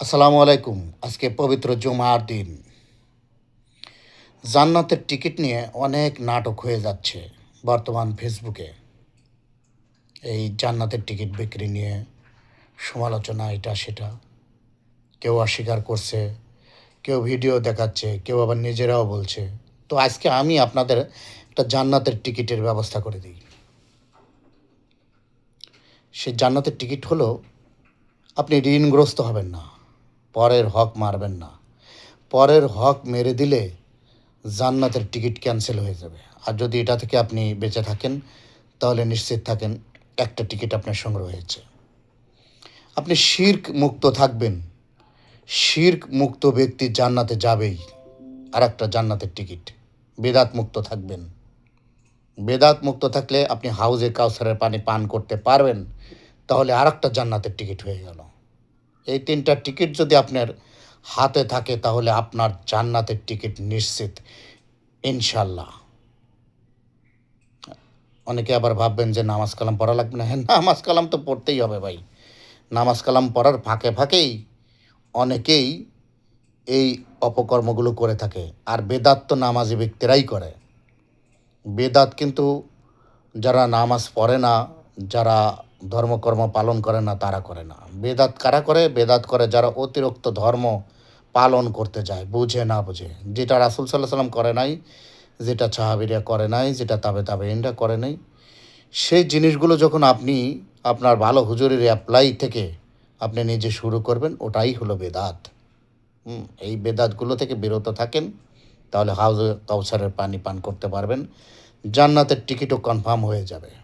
আসসালামু আলাইকুম। আজকে পবিত্র জুমার দিন। জান্নাতের টিকিট নিয়ে অনেক নাটক হয়ে যাচ্ছে বর্তমান ফেসবুকে। এই জান্নাতের টিকিট বিক্রি নিয়ে সমালোচনা, এটা, সেটা। কেউ অস্বীকার করছে, কেউ ভিডিও দেখাচ্ছে, কেউ আবার নিজেরাও বলছে। তো আজকে আমি আপনাদের একটা জান্নাতের টিকিটের ব্যবস্থা করে দিই। সেই জান্নাতের টিকিট হলো, আপনি ঋণগ্রস্ত হবেন না। পরের হক মারবেন না। পরের হক মেরে দিলে জান্নাতের টিকিট ক্যান্সেল হয়ে যাবে। আর যদি এটা থেকে আপনি বেঁচে থাকেন, তাহলে নিশ্চিত থাকেন একটা টিকিট আপনার সংগ্রহ হয়েছে। আপনি শির্ক মুক্ত থাকবেন। শির্ক মুক্ত ব্যক্তি জান্নাতে যাবেই। আর একটা জান্নাতের টিকিট। বেদাত মুক্ত থাকবেন। বেদাত মুক্ত থাকলে আপনি হাউজে কাউসারের পানি পান করতে পারবেন। তাহলে আর একটা জান্নাতের টিকিট হয়ে গেল। এই তিনটা টিকিট যদি আপনার হাতে থাকে, তাহলে আপনার জান্নাতের টিকিট নিশ্চিত ইনশাল্লাহ অনেকে আবার ভাববেন যে নামাজ কালাম পড়া লাগবে না। হ্যাঁ নামাজ কালাম তো পড়তেই হবে ভাই। নামাজ কালাম পড়ার ফাঁকে ফাঁকেই অনেকেই এই অপকর্মগুলো করে থাকে। আর বেদাত তো নামাজি ব্যক্তিরাই করে। বেদাত কিন্তু যারা নামাজ পড়ে না, যারা ধর্মকর্ম পালন করে না, তারা করে না। বেদাত কারা করে? বেদাত করে যারা অতিরিক্ত ধর্ম পালন করতে যায়, বুঝে না বুঝে। যেটা রাসুল সাল্লাহ সাল্লাম করে নাই, যেটা চাহাবিরা করে নাই, যেটা তাবে তাবে ইন্ডা করে নাই, সেই জিনিসগুলো যখন আপনি, আপনার ভালো হুজুরের অ্যাপ্লাই থেকে আপনি নিজে শুরু করবেন, ওটাই হলো বেদাত। এই বেদাতগুলো থেকে বিরত থাকেন, তাহলে হাউজ কাউসারের পানি পান করতে পারবেন, জান্নাতের টিকিটও কনফার্ম হয়ে যাবে।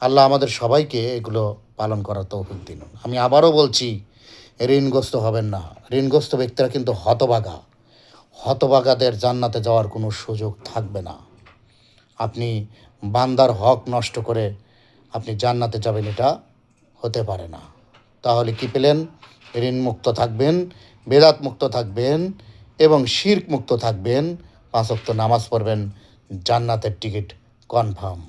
আল্লাহ আমাদের সবাইকে এগুলো পালন করার তৌফিক দিন। আমি আবারও বলছি, ঋণগ্রস্ত হবেন না। ঋণগ্রস্ত ব্যক্তিরা কিন্তু হতবাগা। হতবাগাদের জান্নাতে যাওয়ার কোনো সুযোগ থাকবে না। আপনি বান্দার হক নষ্ট করে আপনি জান্নাতে যাবেন, এটা হতে পারে না। তাহলে কি পেলেন? ঋণ মুক্ত থাকবেন বেদাত মুক্ত থাকবেন এবং শির্ক মুক্ত থাকবেন পাঁচক্ত নামাজ পড়বেন, জান্নাতের টিকিট কনফার্ম।